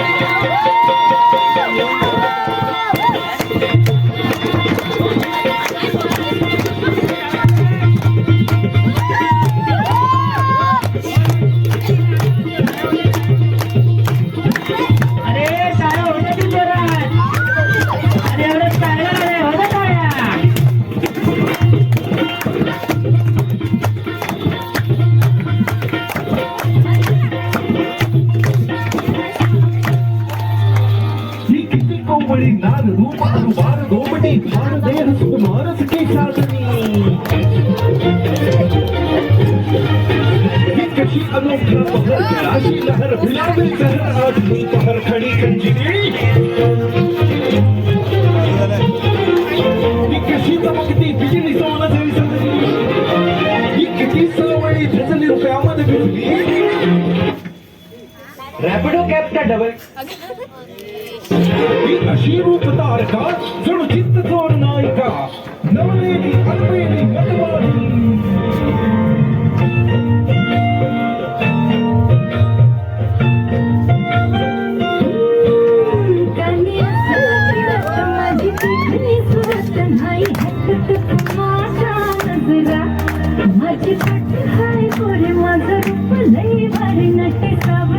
¡Gracias! कोंबडी नाद रूप अनुभार गोमटी भार देह सुकुमार सके साजनी ही कशी अनोख्या पहर जराशी लहर भिलावे सहर आज पहर खडी भिजली रॅपिडो कॅबचा डबल ही अशी रूप तारका जणू चित्त चोर नायिका नवलेली अल्पेली मतवाली गाणी असत माझी पिठणी सुरत नाही हटत माझ्या नजरा माझी पट हाय पोरे माझं रूप लई भारी नटे सावरी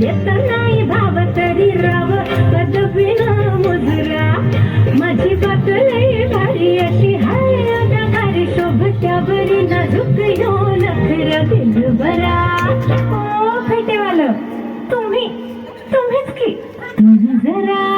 येत नाही तरी राव. कदपी ना मुजरा. माझी पातळी भारी अशी हाय अदाकारी शोभत्या बरी नाजूक यो नखर बिंद बरा फेटेवालं. तुम्ही तुम्हीच की. तुम्ही जरा